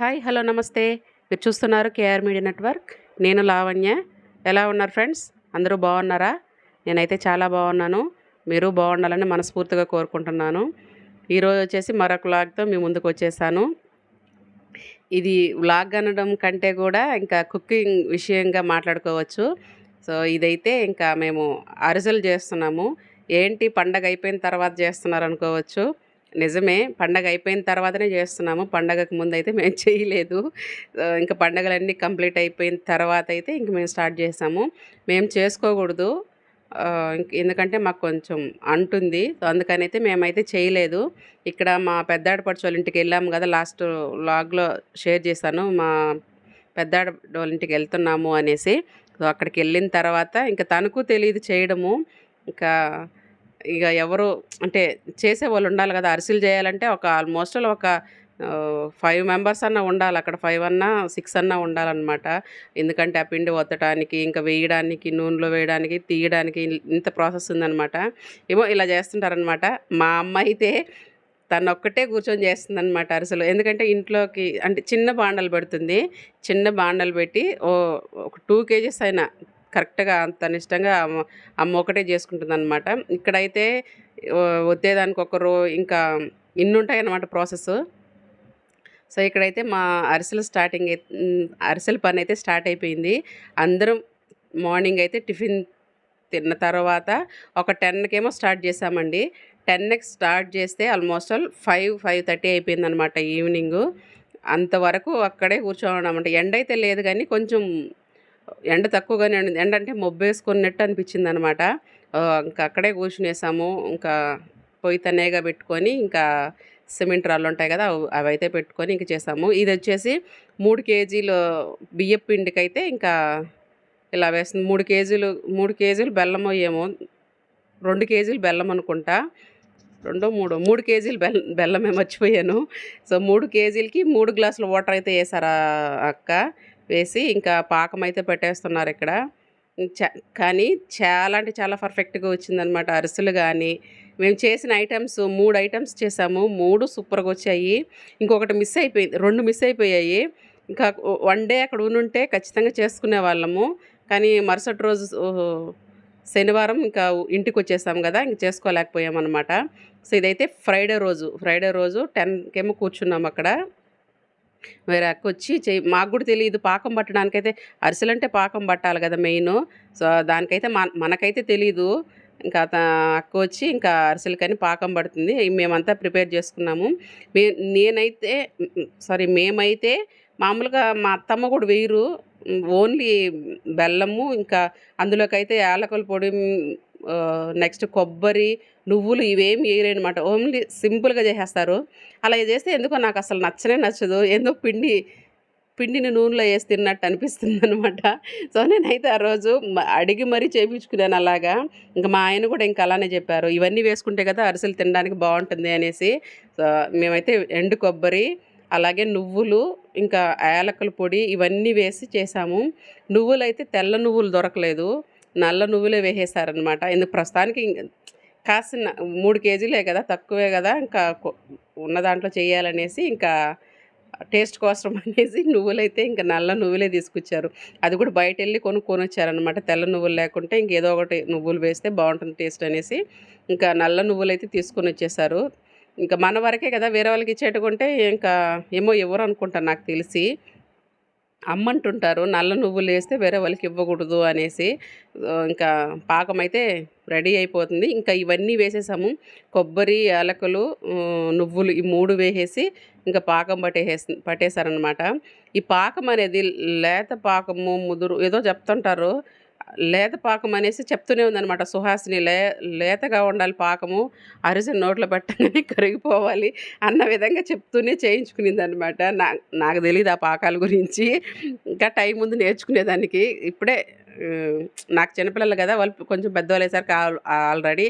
Hi hello నమస్తే. మీరు చూస్తున్నారు కేఆర్ మీడియా నెట్వర్క్. నేను లావణ్య. ఎలా ఉన్నారు ఫ్రెండ్స్? అందరూ బాగున్నారా? నేనైతే చాలా బాగున్నాను. మీరు బాగుండాలని మనస్ఫూర్తిగా కోరుకుంటున్నాను. ఈరోజు వచ్చేసి మరొక వ్లాగ్తో మీ ముందుకు వచ్చేసాను. ఇది వ్లాగ్ అనడం కంటే కూడా ఇంకా కుకింగ్ విషయంగా మాట్లాడుకోవచ్చు. సో ఇదైతే ఇంకా మేము అరిసెలు చేస్తున్నాము. ఏంటి పండగ అయిపోయిన తర్వాత చేస్తున్నారు అనుకోవచ్చు. నిజమే పండగ అయిపోయిన తర్వాతనే చేస్తున్నాము. పండగకు ముందు అయితే మేము చేయలేదు ఇంకా పండగలన్నీ కంప్లీట్ అయిపోయిన తర్వాత అయితే ఇంక మేము స్టార్ట్ చేసాము. మేము చేసుకోకూడదు. ఎందుకంటే మాకు కొంచెం అంటుంది. సో అందుకని అయితే మేమైతే చేయలేదు. ఇక్కడ మా పెద్దాడ వాళ్ళ ఇంటికి వెళ్ళాము కదా లాస్ట్ లాగ్లో షేర్ చేశాను. మా పెద్దాడ వాళ్ళ ఇంటికి వెళ్తున్నాము అనేసి. సో అక్కడికి వెళ్ళిన తర్వాత ఇంకా తనకు తెలియదు చేయడము. ఇంకా ఇక ఎవరు అంటే చేసేవాళ్ళు ఉండాలి కదా అరిసెలు చేయాలంటే ఒక ఆల్మోస్ట్ ఒక ఫైవ్ మెంబర్స్ అన్న ఉండాలి. అక్కడ ఫైవ్ అన్నా సిక్స్ అన్నా ఉండాలన్నమాట. ఎందుకంటే ఆ పిండి ఒత్తడానికి ఇంకా వేయడానికి నూనెలో వేయడానికి తీయడానికి ఇంత ప్రాసెస్ ఉందన్నమాట. ఏమో ఇలా చేస్తుంటారనమాట మా అమ్మ అయితే తను ఒక్కటే కూర్చొని చేస్తుందన్నమాట అరిసెలు. ఎందుకంటే ఇంట్లోకి అంటే చిన్న బాండలు పెడుతుంది. చిన్న బాండలు పెట్టి ఓ ఒక టూ కేజీస్ అయినా కరెక్ట్గా అంత ఇష్టంగా అమ్మ ఒకటే చేసుకుంటుంది అనమాట ఇక్కడైతే వద్దేదానికి ఒకరు ఇంకా ఇన్నుంటాయి అన్నమాట ప్రాసెస్ సో ఇక్కడైతే మా అరిసెలు స్టార్టింగ్ అయి- అరిసెల పని అయితే స్టార్ట్ అయిపోయింది. అందరం మార్నింగ్ అయితే టిఫిన్ తిన్న తర్వాత ఒక టెన్కేమో స్టార్ట్ చేసామండి. టెన్కి స్టార్ట్ చేస్తే almost all five five thirty అయిపోయింది అనమాట ఈవినింగ్. అంతవరకు అక్కడే కూర్చోవడం అనమాట ఎండ అయితే లేదు కానీ కొంచెం ఎండ తక్కువగానే ఉండింది ఎండ అంటే మొబ్బేసుకున్నట్టు అనిపించింది అనమాట ఇంకా అక్కడే కూర్చునేసాము. ఇంకా పొయ్యి తనేగా పెట్టుకొని ఇంకా సిమెంట్ రాళ్ళు ఉంటాయి కదా అవి అయితే పెట్టుకొని ఇంక చేసాము. ఇది వచ్చేసి మూడు కేజీలు బియ్యపు పిండికైతే ఇంకా ఇలా వేస్తుంది. మూడు కేజీలు మూడు కేజీలు బెల్లం ఏమో రెండు కేజీలు బెల్లం అనుకుంటా. రెండో మూడో మూడు కేజీలు బెల్లం బెల్లమే మర్చిపోయాను. సో మూడు కేజీలకి మూడు గ్లాసులు వాటర్ అయితే వేసారా అక్క? వేసి ఇంకా పాకం అయితే పెట్టేస్తున్నారు ఇక్కడ. చ- కానీ చాలా అంటే చాలా పర్ఫెక్ట్గా వచ్చిందనమాట అరిసెలు కానీ మేము చేసిన ఐటమ్స్ మూడు ఐటమ్స్ చేసాము. మూడు సూపర్గా వచ్చాయి. ఇంకొకటి మిస్ అయిపోయింది రెండు మిస్ అయిపోయాయి. ఇంకా వన్ డే అక్కడ ఉంటే ఖచ్చితంగా చేసుకునే వాళ్ళము. కానీ మరుసటి రోజు శనివారం ఇంకా ఇంటికి వచ్చేసాం కదా ఇంక చేసుకోలేకపోయాం అనమాట సో ఇదైతే ఫ్రైడే రోజు. ఫ్రైడే రోజు టెన్కేమో కూర్చున్నాం అక్కడ. వేరే అక్క వచ్చి చెయ్యి మాకు కూడా తెలియదు పాకం పట్టడానికైతే అరిసెలు అంటే పాకం పట్టాలి కదా మెయిన్. సో దానికైతే మన మనకైతే తెలియదు ఇంకా అక్క వచ్చి ఇంకా అరిసెలకని పాకం పడుతుంది. మేమంతా ప్రిపేర్ చేసుకున్నాము. మే నేనైతే సారీ మేమైతే మామూలుగా మా అత్తమ్మ కూడా వేయరు. ఓన్లీ బెల్లము ఇంకా అందులోకైతే యాలకుల పొడి నెక్స్ట్ కొబ్బరి నువ్వులు ఇవేం వేయరనమాట ఓన్లీ సింపుల్గా చేసేస్తారు. అలా చేస్తే ఎందుకో నాకు అసలు నచ్చనే నచ్చదు. ఏందో పిండి పిండిని నూనెలో వేసి తిన్నట్టు అనిపిస్తుంది అనమాట సో నేనైతే ఆ రోజు అడిగి మరీ చేయించుకున్నాను అలాగా. ఇంకా మా ఆయన కూడా ఇంకా అలానే చెప్పారు. ఇవన్నీ వేసుకుంటే కదా అరిసెలు తినడానికి బాగుంటుంది అనేసి. సో మేమైతే ఎండు కొబ్బరి అలాగే నువ్వులు ఇంకా యాలకుల పొడి ఇవన్నీ వేసి చేసాము. నువ్వులు అయితే తెల్ల నువ్వులు దొరకలేదు. నల్ల నువ్వులే వేసేసారనమాట ఎందుకు ప్రస్తుతానికి ఇంక కాసిన మూడు కేజీలే కదా తక్కువే కదా ఇంకా ఉన్న దాంట్లో చేయాలనేసి ఇంకా టేస్ట్ కోసం అనేసి నువ్వులైతే ఇంకా నల్ల నువ్వులే తీసుకొచ్చారు. అది కూడా బయట వెళ్ళి కొనుక్కొని వచ్చారనమాట తెల్ల నువ్వులు లేకుంటే ఇంకేదో ఒకటి నువ్వులు వేస్తే బాగుంటుంది టేస్ట్ అనేసి ఇంకా నల్ల నువ్వులు అయితే తీసుకొని వచ్చేసారు ఇంకా మన వరకే కదా వేరే వాళ్ళకి ఇచ్చేటుకుంటే ఇంకా ఏమో ఎవరు అనుకుంటాను నాకు తెలిసి. అమ్మంటుంటారు నల్ల నువ్వులు వేస్తే వేరే వాళ్ళకి ఇవ్వకూడదు అనేసి ఇంకా పాకం అయితే రెడీ అయిపోతుంది. ఇంకా ఇవన్నీ వేసేసాము. కొబ్బరి యాలకులు నువ్వులు ఈ మూడు వేసేసి ఇంకా పాకం పట్టేసి పట్టేశారనమాట ఈ పాకం అనేది లేత పాకము ముదురు ఏదో చెప్తుంటారు లేత పాకం అనేసి చెప్తూనే ఉందనమాట సుహాసిని లే లేతగా ఉండాలి పాకము అరిసె నోట్లో పెట్టగానే కరిగిపోవాలి అన్న విధంగా చెప్తూనే చేయించుకునేది అనమాట నా నాకు తెలియదు ఆ పాకాల గురించి. ఇంకా టైం ముందు నేర్చుకునేదానికి. ఇప్పుడే నాకు చిన్నపిల్లలు కదా వాళ్ళు కొంచెం పెద్దవాళ్ళు వేసరికి ఆల్రెడీ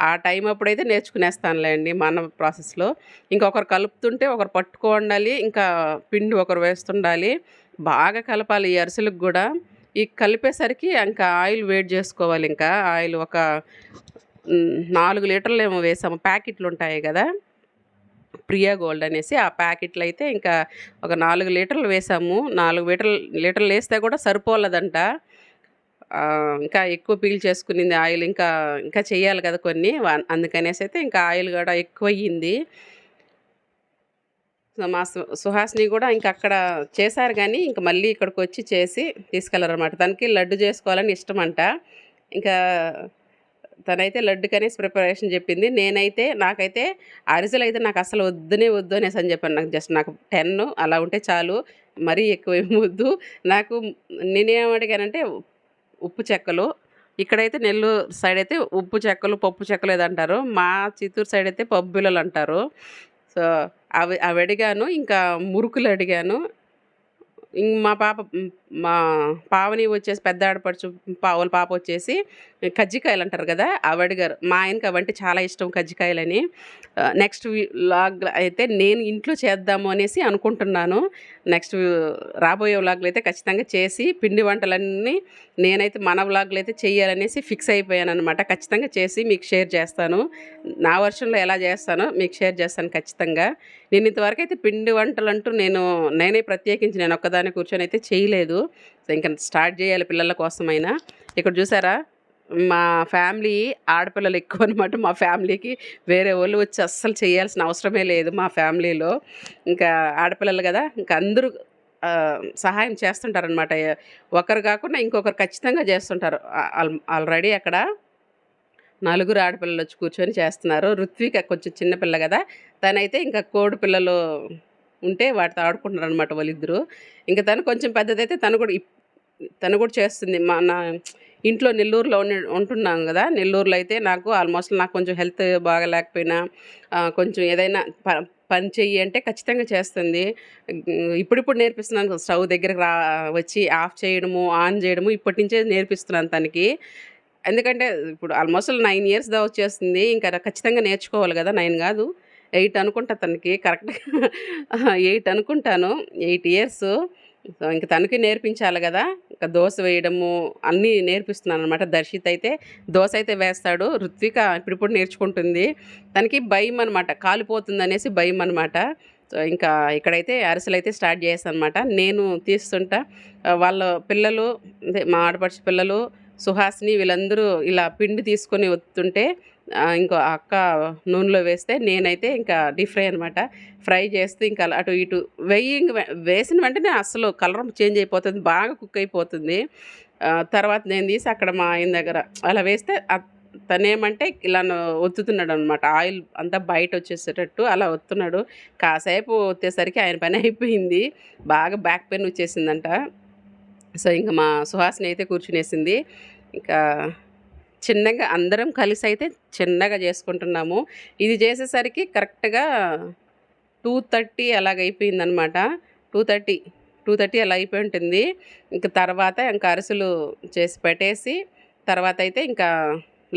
ఆ టైం అప్పుడైతే నేర్చుకునేస్తానులేండి మన ప్రాసెస్లో. ఇంకొకరు కలుపుతుంటే ఒకరు పట్టుకో ఉండాలి ఇంకా పిండి ఒకరు వేస్తుండాలి. బాగా కలపాలి ఈ అరిసెలకు కూడా. ఈ కలిపేసరికి ఇంకా ఆయిల్ వేడి చేసుకోవాలి ఇంకా. ఆయిల్ ఒక నాలుగు లీటర్లు ఏమో వేసాము. ప్యాకెట్లు ఉంటాయి కదా. ప్రియా గోల్డ్ అనేసి ఆ ప్యాకెట్లు అయితే ఇంకా ఒక నాలుగు లీటర్లు వేసాము. నాలుగు లీటర్లు లీటర్లు వేస్తే కూడా సరిపోలేదంట. ఇంకా ఎక్కువ పీల్ చేసుకునింది ఆయిల్ ఇంకా ఇంకా చేయాలి కదా కొన్ని. అందుకనేసి అయితే ఇంకా ఆయిల్ కూడా ఎక్కువ అయ్యింది సో మా సు- కూడా ఇంకా అక్కడ చేశారు కానీ ఇంకా మళ్ళీ ఇక్కడికి వచ్చి చేసి తీసుకెళ్ళారనమాట తనకి లడ్డు చేసుకోవాలని ఇష్టం అంట ఇంకా తనైతే లడ్డు కనేసి ప్రిపరేషన్ చెప్పింది. నేనైతే నాకైతే అరిసెలు అయితే నాకు అసలు వద్దునే వద్దు అనేసి అని చెప్పాను. నాకు జస్ట్ నాకు టెన్ అలా ఉంటే చాలు మరీ ఎక్కువ ఏమి వద్దు. నాకు నేనేం అడిగానంటే ఉప్పు చెక్కలు. ఇక్కడైతే నెల్లూరు సైడ్ అయితే ఉప్పు చెక్కలు పప్పు చెక్కలు ఏదంటారు. అంటారు మా చిత్తూరు సైడ్ అయితే పబ్బులలు అంటారు. సో అవి అవి అడిగాను ఇంకా మురుకులు అడిగాను మా పాప మా పావని వచ్చేసి పెద్ద ఆడపడుచు పావుల పాప వచ్చేసి కజ్జికాయలు అంటారు కదా అవి అడిగారు మా ఆయనకి అవంటే చాలా ఇష్టం కజ్జికాయలని. నెక్స్ట్ వ్లాగ్ అయితే నేను ఇంట్లో చేద్దాము అనేసి అనుకుంటున్నాను. నెక్స్ట్ రాబోయే లాగ్లో అయితే ఖచ్చితంగా చేసి పిండి వంటలన్నీ నేనైతే మన వ్లాగ్లు అయితే చేయాలనేసి ఫిక్స్ అయిపోయాను అనమాట ఖచ్చితంగా చేసి మీకు షేర్ చేస్తాను. నా వర్షన్లో ఎలా చేస్తానో మీకు షేర్ చేస్తాను ఖచ్చితంగా. నేను ఇంతవరకు అయితే పిండి వంటలు అంటూ నేను నేనే ప్రత్యేకించి నేను ఒక్కదాని కూర్చొని అయితే చేయలేదు. సో ఇంకా స్టార్ట్ చేయాలి పిల్లల కోసమైనా. ఇక్కడ చూసారా? మా ఫ్యామిలీ ఆడపిల్లలు ఎక్కువ అనమాట మా ఫ్యామిలీకి వేరే వాళ్ళు వచ్చి అస్సలు చేయాల్సిన అవసరమే లేదు మా ఫ్యామిలీలో. ఇంకా ఆడపిల్లలు కదా ఇంకా అందరూ సహాయం చేస్తుంటారనమాట. ఒకరు కాకుండా ఇంకొకరు ఖచ్చితంగా చేస్తుంటారు. ఆల్రెడీ అక్కడ నలుగురు ఆడపిల్లలు వచ్చి కూర్చొని చేస్తున్నారు. ఋత్విక కొంచెం చిన్నపిల్ల కదా. తనైతే ఇంకా కోడి పిల్లలు ఉంటే వాటితో ఆడుకుంటున్నారు అనమాట వాళ్ళిద్దరూ. ఇంకా తను కొంచెం పెద్దదైతే తను కూడా ఇప్- తను కూడా చేస్తుంది. మా నా ఇంట్లో నెల్లూరులో ఉండి ఉంటున్నాం కదా. నెల్లూరులో అయితే నాకు ఆల్మోస్ట్ నాకు కొంచెం హెల్త్ బాగా లేకపోయినా కొంచెం ఏదైనా ప పని చెయ్యి అంటే ఖచ్చితంగా చేస్తుంది. ఇప్పుడిప్పుడు నేర్పిస్తున్నాను స్టవ్ దగ్గరకు రా వచ్చి ఆఫ్ చేయడము ఆన్ చేయడము ఇప్పటి నుంచే నేర్పిస్తున్నాను తనకి. ఎందుకంటే ఇప్పుడు ఆల్మోస్ట్ నైన్ ఇయర్స్ దా వచ్చేస్తుంది. ఇంకా ఖచ్చితంగా నేర్చుకోవాలి కదా నైన్ కాదు. ఎయిట్ అనుకుంటా తనకి కరెక్ట్గా ఎయిట్ అనుకుంటాను ఎయిట్ ఇయర్స్. సో ఇంక తనకి నేర్పించాలి కదా. ఇంకా దోశ వేయడము అన్నీ నేర్పిస్తున్నాను అనమాట దర్శిత్ అయితే దోశ అయితే వేస్తాడు. రుత్విక ఇప్పుడిప్పుడు నేర్చుకుంటుంది. తనకి భయం అనమాట కాలిపోతుంది అనేసి భయం అనమాట సో ఇంకా ఇక్కడైతే అరిసెలు అయితే స్టార్ట్ చేస్తాను అనమాట నేను తీస్తుంటా. వాళ్ళ పిల్లలు మా ఆడపడిచి పిల్లలు సుహాసిని వీళ్ళందరూ ఇలా పిండి తీసుకొని వస్తుంటే ఇంకో అక్క నూనెలో వేస్తే నేనైతే ఇంకా డీప్ ఫ్రై అనమాట ఫ్రై చేస్తే ఇంకా అలా అటు ఇటు వెయ్యి వేసిన వెంటనే అసలు కలర్ చేంజ్ అయిపోతుంది బాగా కుక్ అయిపోతుంది. తర్వాత నేను తీసి అక్కడ మా ఆయన దగ్గర అలా వేస్తే తనేమంటే ఇలా ఒత్తుతున్నాడు అనమాట ఆయిల్ అంతా బయట వచ్చేసేటట్టు అలా ఒత్తున్నాడు. కాసేపు ఒత్తేసరికి ఆయన పని అయిపోయింది. బాగా బ్యాక్ పెయిన్ వచ్చేసిందంట. సో ఇంకా మా సుహాసిని అయితే కూర్చునేసింది. ఇంకా చిన్నగా అందరం కలిసి అయితే చిన్నగా చేసుకుంటున్నాము. ఇది చేసేసరికి కరెక్ట్గా టూ థర్టీ అలాగ అయిపోయిందనమాట టూ థర్టీ టూ థర్టీ అలా అయిపోయి ఉంటుంది. ఇంక తర్వాత ఇంకా అరిసెలు చేసి పెట్టేసి తర్వాత అయితే ఇంకా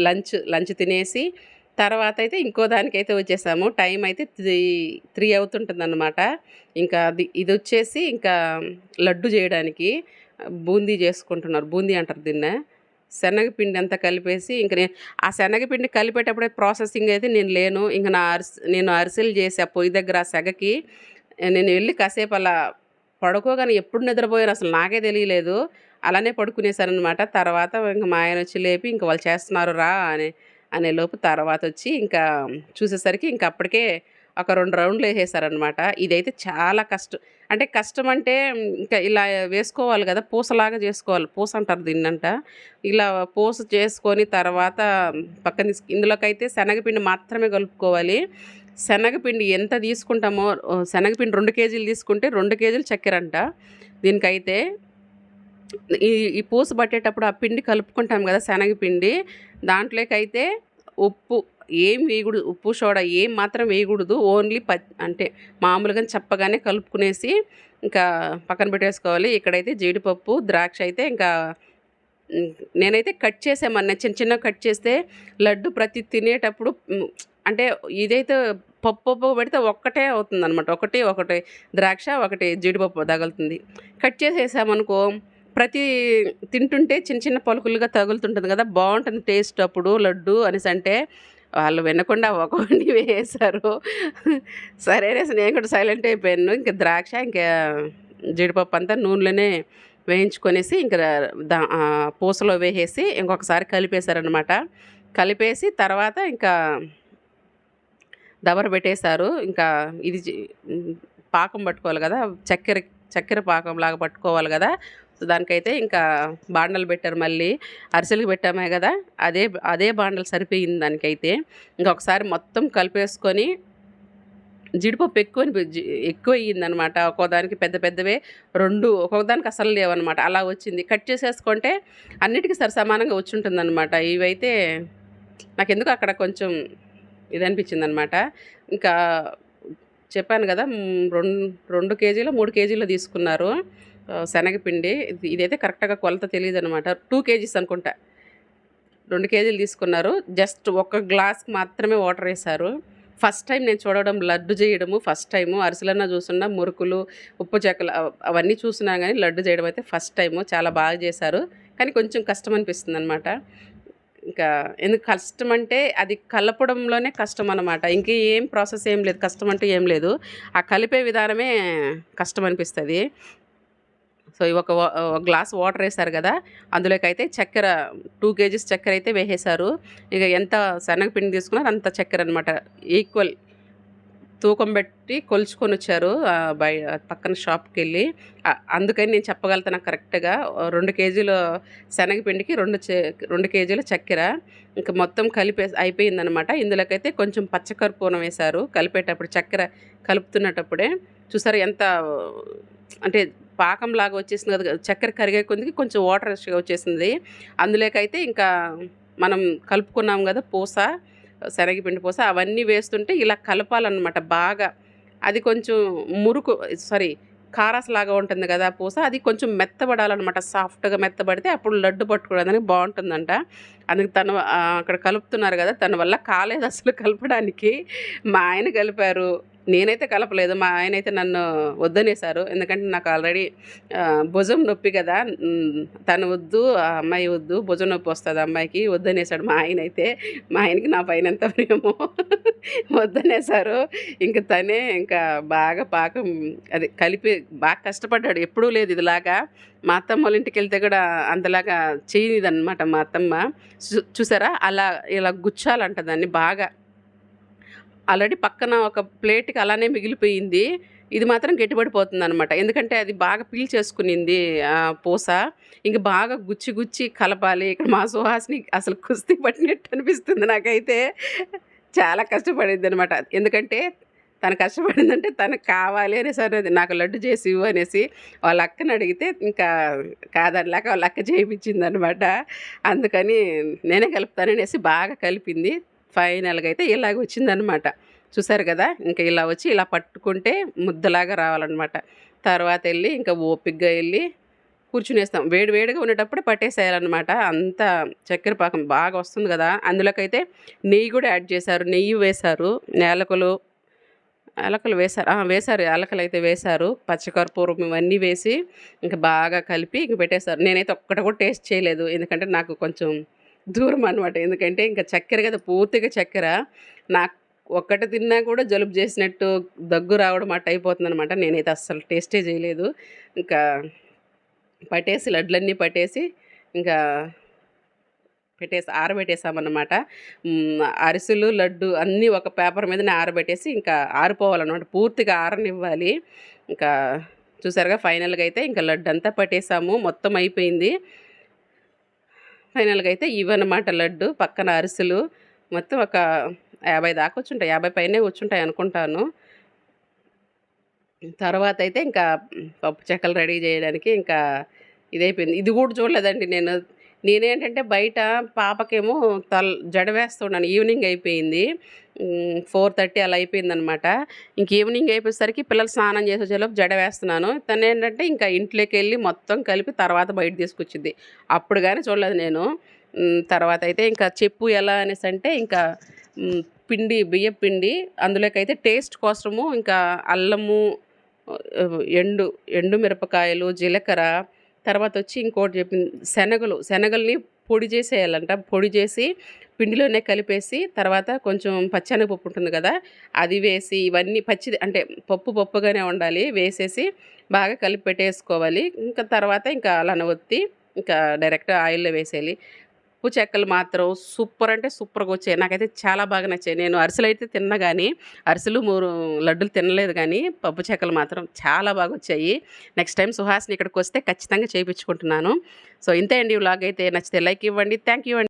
లంచ్ లంచ్ తినేసి తర్వాత అయితే ఇంకో దానికైతే వచ్చేసాము. టైం అయితే త్రీ త్రీ అవుతుంటుంది అనమాట ఇంకా అది ఇది వచ్చేసి ఇంకా లడ్డు చేయడానికి బూందీ చేసుకుంటున్నారు. బూందీ అంటారు దీన్నే. శనగపిండి అంతా కలిపేసి ఇంక నేను ఆ శనగపిండి కలిపేటప్పుడే ప్రాసెసింగ్ అయితే నేను లేను. ఇంక నా అరిసె నేను అరిసెలు చేసి ఆ పొయ్యి దగ్గర ఆ సెగకి నేను వెళ్ళి కాసేపు అలా పడుకోగానే ఎప్పుడు నిద్రపోయాను అసలు నాకే తెలియలేదు. అలానే పడుకునేసాను అనమాట తర్వాత ఇంకా మా ఆయన వచ్చి లేపి ఇంకా వాళ్ళు చేస్తున్నారు రా అని అనే లోపు తర్వాత వచ్చి ఇంకా చూసేసరికి ఇంకా అప్పటికే ఒక రెండు రౌండ్లు వేసేసారనమాట ఇదైతే చాలా కష్టం అంటే కష్టం అంటే ఇంకా ఇలా వేసుకోవాలి కదా పూసలాగా చేసుకోవాలి. పూస అంటారు దీన్నంట. ఇలా పూస చేసుకొని తర్వాత పక్కన తీసుకు ఇందులోకైతే శనగపిండి మాత్రమే కలుపుకోవాలి. శనగపిండి ఎంత తీసుకుంటామో శనగపిండి రెండు కేజీలు తీసుకుంటే రెండు కేజీలు చక్కెర అంట దీనికైతే ఈ ఈ పూస పట్టేటప్పుడు ఆ పిండి కలుపుకుంటాం కదా శనగపిండి. దాంట్లోకైతే ఉప్పు ఏం వేయకూడదు. ఉప్పు సోడా ఏం మాత్రం వేయకూడదు. ఓన్లీ ప అంటే మామూలుగా చెప్పగానే కలుపుకునేసి ఇంకా పక్కన పెట్టేసుకోవాలి. ఇక్కడైతే జీడిపప్పు ద్రాక్ష అయితే ఇంకా నేనైతే కట్ చేసామన్న చిన్న చిన్న కట్ చేస్తే లడ్డు ప్రతి తినేటప్పుడు అంటే ఇదైతే పప్పు పప్పు పెడితే ఒక్కటే అవుతుంది అనమాట ఒకటి ఒకటి ద్రాక్ష ఒకటి జీడిపప్పు తగులుతుంది. కట్ చేసేసామనుకో ప్రతి తింటుంటే చిన్న చిన్న పలుకులుగా తగులుతుంటుంది కదా. బాగుంటుంది టేస్ట్ అప్పుడు లడ్డు అనేసి అంటే వాళ్ళు వినకుండా ఒకటి వేసారు సరే నేను కూడా సైలెంట్ అయిపోయాను. ఇంకా ద్రాక్ష ఇంకా జీడిపప్పు అంతా నూనెలోనే వేయించుకొనేసి ఇంకా దా పూసలో వేసేసి ఇంకొకసారి కలిపేశారనమాట కలిపేసి తర్వాత ఇంకా దబర పెట్టేశారు. ఇంకా ఇది పాకం పట్టుకోవాలి కదా చక్కెర చక్కెర పాకం లాగా పట్టుకోవాలి కదా సో దానికైతే ఇంకా బాండలు పెట్టారు మళ్ళీ. అరిసెలకు పెట్టామే కదా. అదే అదే బాండలు సరిపోయింది దానికైతే. ఇంకొకసారి మొత్తం కలిపేసుకొని జీడిపప్పు ఎక్కువ ఎక్కువ అయ్యిందనమాట ఒక్కోదానికి పెద్ద పెద్దవే రెండు ఒక్కొక్కదానికి అసలు లేవన్నమాట అలా వచ్చింది. కట్ చేసేసుకుంటే అన్నిటికీ సరి సమానంగా వచ్చి ఉంటుందన్నమాట ఇవైతే నాకెందుకు అక్కడ కొంచెం ఇది అనిపించింది అనమాట ఇంకా చెప్పాను కదా రెండు రెండు కేజీలు మూడు కేజీలు తీసుకున్నారు. శనగపిండి ఇదైతే కరెక్ట్గా కొలత తెలియదు అనమాట టూ కేజీస్ అనుకుంటా. రెండు కేజీలు తీసుకున్నారు. జస్ట్ ఒక గ్లాస్కి మాత్రమే వాటర్ వేశారు. ఫస్ట్ టైం నేను చూడడం లడ్డు చేయడము ఫస్ట్ టైము. అరిసెలన్నా చూస్తున్నా మురుకులు ఉప్పు చెక్కలు అవన్నీ చూసినా కానీ లడ్డు చేయడం అయితే ఫస్ట్ టైము. చాలా బాగా చేశారు. కానీ కొంచెం కష్టం అనిపిస్తుంది అనమాట ఇంకా ఎందుకు కష్టం అంటే అది కలపడంలోనే కష్టం అనమాట ఇంక ఏం ప్రాసెస్ ఏం లేదు. కష్టం అంటే ఏం లేదు. ఆ కలిపే విధానమే కష్టం అనిపిస్తుంది. సో ఒక వా- ఒక గ్లాస్ వాటర్ వేశారు కదా అందులోకైతే చక్కెర టూ కేజీస్ చక్కెర అయితే వేసేశారు. ఇక ఎంత శనగపిండి తీసుకున్నారో అంత చక్కెర అనమాట ఈక్వల్ తూకం పెట్టి కొలుచుకొని వచ్చారు బయ పక్కన షాప్కి వెళ్ళి అందుకని నేను చెప్పగలుగుతాను కరెక్ట్గా రెండు కేజీల శనగపిండికి రెండు చే రెండు కేజీల చక్కెర. ఇంకా మొత్తం కలిపే అయిపోయిందనమాట ఇందులోకైతే కొంచెం పచ్చకర్పూరం వేశారు. కలిపేటప్పుడు చక్కెర కలుపుతున్నటప్పుడే చూసారు ఎంత అంటే పాకం లాగా వచ్చేసింది కదా చక్కెర కరిగే కొద్దికి కొంచెం వాటర్ వచ్చేసింది. అందులోకైతే ఇంకా మనం కలుపుకున్నాం కదా పూస శనగపిండి పూస అవన్నీ వేస్తుంటే ఇలా కలపాలన్నమాట బాగా. అది కొంచెం మురుకు సారీ కారాస్ లాగా ఉంటుంది కదా పూస అది కొంచెం మెత్తబడాలన్నమాట. సాఫ్ట్గా మెత్తబడితే అప్పుడు లడ్డు పట్టుకోవడానికి బాగుంటుందంట. అందుకు తను అక్కడ కలుపుతున్నారు కదా తన వల్ల కాలేదు అసలు కలపడానికి. మా ఆయన కలిపారు. నేనైతే కలపలేదు. మా ఆయన అయితే నన్ను వద్దనేశారు. ఎందుకంటే నాకు ఆల్రెడీ భుజం నొప్పి కదా. తను వద్దు ఆ అమ్మాయి వద్దు భుజం నొప్పి వస్తుంది అమ్మాయికి వద్దనేశాడు మా ఆయన అయితే మా ఆయనకి నా పైన ఎంత ప్రేమో. వద్దనేశారు. ఇంక తనే ఇంకా బాగా పాకం అది కలిపి బాగా కష్టపడ్డాడు. ఎప్పుడూ లేదు ఇదిలాగా. మా అత్తమ్మ వాళ్ళ ఇంటికి వెళ్తే కూడా అంతలాగా చేయనిదన్నమాట మా అత్తమ్మ. చూ- చూసారా? అలా ఇలా గుచ్చాలంట దాన్ని బాగా. ఆల్రెడీ పక్కన ఒక ప్లేట్కి అలానే మిగిలిపోయింది. ఇది మాత్రం గట్టిపడిపోతుంది అనమాట ఎందుకంటే అది బాగా పీల్ చేసుకునింది పూస. ఇంక బాగా గుచ్చి గుచ్చి కలపాలి. ఇక్కడ మా సుహాస్ని అసలు కుస్తీ పట్టినట్టు అనిపిస్తుంది నాకైతే. చాలా కష్టపడింది అనమాట ఎందుకంటే తను కష్టపడిందంటే తనకు కావాలి అనేసి అనేది నాకు లడ్డు చేసి ఇవ్వు అనేసి వాళ్ళ అక్కని అడిగితే ఇంకా కాదనలేక వాళ్ళ అక్క చేయించింది అనమాట అందుకని నేనే కలుపుతాననేసి బాగా కలిపింది. ఫైనల్గా అయితే ఇలాగ వచ్చిందనమాట. చూసారు కదా ఇంకా ఇలా వచ్చి ఇలా పట్టుకుంటే ముద్దలాగా రావాలన్నమాట తర్వాత వెళ్ళి ఇంకా ఓపిక్గా వెళ్ళి కూర్చునేస్తాం. వేడి వేడిగా ఉండేటప్పుడు పట్టేసేయాలన్నమాట అంత చక్కెర పాకం బాగా వస్తుంది కదా అందులోకైతే నెయ్యి కూడా యాడ్ చేశారు. నెయ్యి వేశారు యాలకులు యాలకులు వేశారు. వేశారు యాలకులు అయితే వేశారు పచ్చకర్పూరం ఇవన్నీ వేసి ఇంకా బాగా కలిపి ఇంక పెట్టేశారు. నేనైతే ఒక్కటి కూడా టేస్ట్ చేయలేదు ఎందుకంటే నాకు కొంచెం దూరం అనమాట ఎందుకంటే ఇంకా చక్కెర కదా పూర్తిగా చక్కెర. నాకు ఒక్కటి తిన్నా కూడా జలుబు చేసినట్టు దగ్గు రావడం అట్ట అయిపోతుంది అనమాట నేనైతే అస్సలు టేస్టే చేయలేదు. ఇంకా పట్టేసి లడ్లన్నీ పట్టేసి ఇంకా పెట్టేసి ఆరబెట్టేసామన్నమాట. అరిసెలు లడ్డు అన్నీ ఒక పేపర్ మీదనే ఆరబెట్టేసి ఇంకా ఆరిపోవాలన్నమాట. పూర్తిగా ఆరనివ్వాలి. ఇంకా చూసారుగా ఫైనల్గా అయితే ఇంకా లడ్డు అంతా పట్టేసాము. మొత్తం అయిపోయింది. ఫైనల్గా అయితే ఇవన్నమాట లడ్డు. పక్కన అరిసెలు. మొత్తం ఒక యాభై దాకా వచ్చుంటాయి. యాభై పైనే వచ్చుంటాయి అనుకుంటాను. తర్వాత అయితే ఇంకా పప్పు చెక్కలు రెడీ చేయడానికి ఇంకా ఇదైపోయింది. ఇది కూడా చూడలేదండి నేను. నేనేంటంటే బయట పాపకేమో తల జడ వేస్తున్నాను. ఈవినింగ్ అయిపోయింది. ఫోర్ థర్టీ అలా అయిపోయిందనమాట. ఇంక ఈవినింగ్ అయిపోయేసరికి పిల్లలు స్నానం చేసే వచ్చేలోపు జడ వేస్తున్నాను. తను ఏంటంటే ఇంకా ఇంట్లోకి వెళ్ళి మొత్తం కలిపి తర్వాత బయట తీసుకొచ్చింది. అప్పుడు కానీ చూడలేదు నేను. తర్వాత అయితే ఇంకా చెప్పు ఎలా అనేసి అంటే ఇంకా పిండి బియ్య పిండి అందులోకైతే టేస్ట్ కోసము ఇంకా అల్లము ఎండు ఎండు మిరపకాయలు జీలకర్ర తర్వాత వచ్చి ఇంకోటి చెప్పింది శనగలు. శనగల్ని పొడి చేసేయాలంట. పొడి చేసి పిండిలోనే కలిపేసి తర్వాత కొంచెం పచ్చెనగపప్పు ఉంటుంది కదా అది వేసి ఇవన్నీ పచ్చిది అంటే పప్పు పప్పుగానే ఉండాలి. వేసేసి బాగా కలిపి పెట్టేసుకోవాలి. ఇంకా తర్వాత ఇంకా అలానే ఒత్తి ఇంకా డైరెక్ట్ ఆయిల్లో వేసేయాలి. ఉప్పు చెక్కలు మాత్రం సూపర్ అంటే సూపర్గా వచ్చాయి. నాకైతే చాలా బాగా నచ్చాయి. నేను అరిసెలు అయితే తిన్నా కానీ అరిసెలు మూడు లడ్డులు తినలేదు కానీ పప్పు చెక్కలు మాత్రం చాలా బాగా వచ్చాయి. నెక్స్ట్ టైం సుహాస్ని ఇక్కడికి వస్తే ఖచ్చితంగా చేయించుకుంటున్నాను. సో ఇంతే అండి వ్లాగ్ అయితే నచ్చితే లైక్ ఇవ్వండి. థ్యాంక్ యూ అండి.